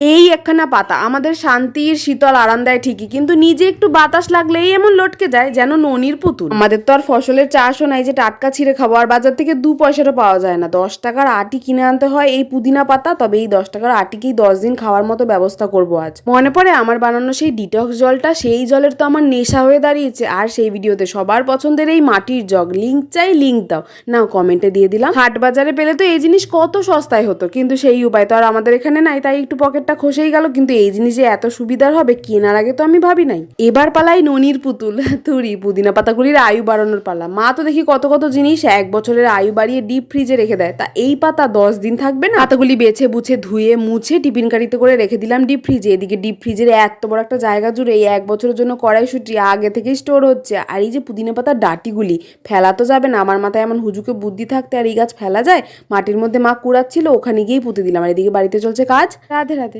এই একখানা পাতা। আমাদের শান্তির, শীতল আরাম দেয় ঠিকই, কিন্তু নিজে একটু বাতাস লাগলেই এমন লটকে যায় যেন ননির পুতুল। আমাদের তো আর ফসলের চাষও নাই যে টাটকা ছিঁড়ে খাব, আর বাজার থেকে দু পয়সারও পাওয়া যায় না। দশ টাকার আটি কিনে আনতে হয় এই পুদিনা পাতা, তবে এই দশ টাকার আটিকেই দশ দিন খাওয়ার মতো ব্যবস্থা করব আজ। মনে পড়ে আমার বানানো সেই ডিটক্স জলটা, সেই জলের তো আমার নেশা হয়ে দাঁড়িয়েছে। আর সেই ভিডিওতে সবার পছন্দের এই মাটির জগ, লিঙ্ক চাই, লিঙ্ক দাও। না কমেন্টে দিয়ে দিলাম। হাট বাজারে পেলে তো এই জিনিস কত সস্তায় হতো, কিন্তু সেই উপায় তো আর আমাদের এখানে নাই, তাই একটু পকেটটা খসেই গেল, কিন্তু এই জিনিস এত সুবিধার হবে কেনার আগে তো আমি ভাবি নাই। এবার পালাই ননির পুতুল, তুরি, পুদিনা পাতাগুলির আয়ু বাড়ানোর পালা। মা তো দেখি কত কত জিনিস এক বছরের আয়ু বাড়িয়ে ডিপ ফ্রিজে রেখে দেয়। তা এই পাতা দশ দিন থাকবে না? পাতাগুলি বেছে বুছে, ধুয়ে, মুছে, টিফিন কারিতে করে রেখে দিলাম ডিপ ফ্রিজে এদিকে ডিপ ফ্রিজের এত বড় একটা জায়গা জুড়ে এই এক বছরের জন্য কড়াইশুটি আগে থেকেই স্টোর হচ্ছে। আর এই যে পুদিনা পাতার ডাটিগুলি, ফেলা তো যাবে না। আমার মাথায় এমন হুজুকে বুদ্ধি থাকতে আর এই গাছ ফেলা যায়? মাটির মধ্যে মা কুড়াচ্ছিল, ওখানে গিয়েই পুঁতে দিলাম। আর এদিকে বাড়িতে চলছে কাজ? রাধে রাধে।